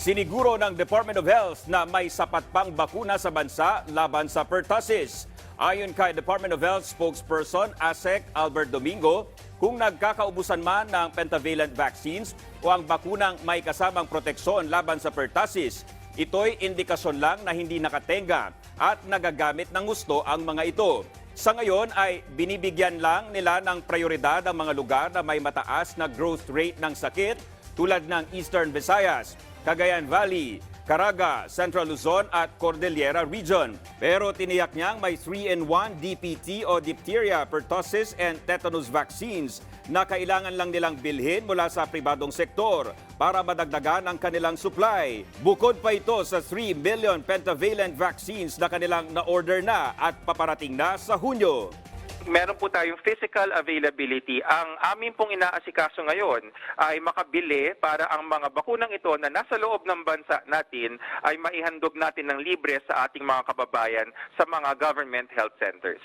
Siniguro ng Department of Health na may sapat pang bakuna sa bansa laban sa pertussis. Ayon kay Department of Health spokesperson ASEC Albert Domingo, kung nagkakaubusan man ng pentavalent vaccines o ang bakunang may kasamang proteksyon laban sa pertussis, ito'y indikasyon lang na hindi nakatenga at nagagamit ng gusto ang mga ito. Sa ngayon ay binibigyan lang nila ng prioridad ang mga lugar na may mataas na growth rate ng sakit tulad ng Eastern Visayas, Cagayan Valley, Caraga, Central Luzon at Cordillera Region. Pero tiniyak niyang may 3-in-1 DPT o diphtheria, pertussis and tetanus vaccines na kailangan lang nilang bilhin mula sa pribadong sektor para madagdagan ang kanilang supply. Bukod pa ito sa 3 million pentavalent vaccines na kanilang na-order na at paparating na sa Hunyo. Meron po tayong physical availability. Ang amin pong inaasikaso ngayon ay makabili para ang mga bakunang ito na nasa loob ng bansa natin ay maihandog natin ng libre sa ating mga kababayan sa mga government health centers.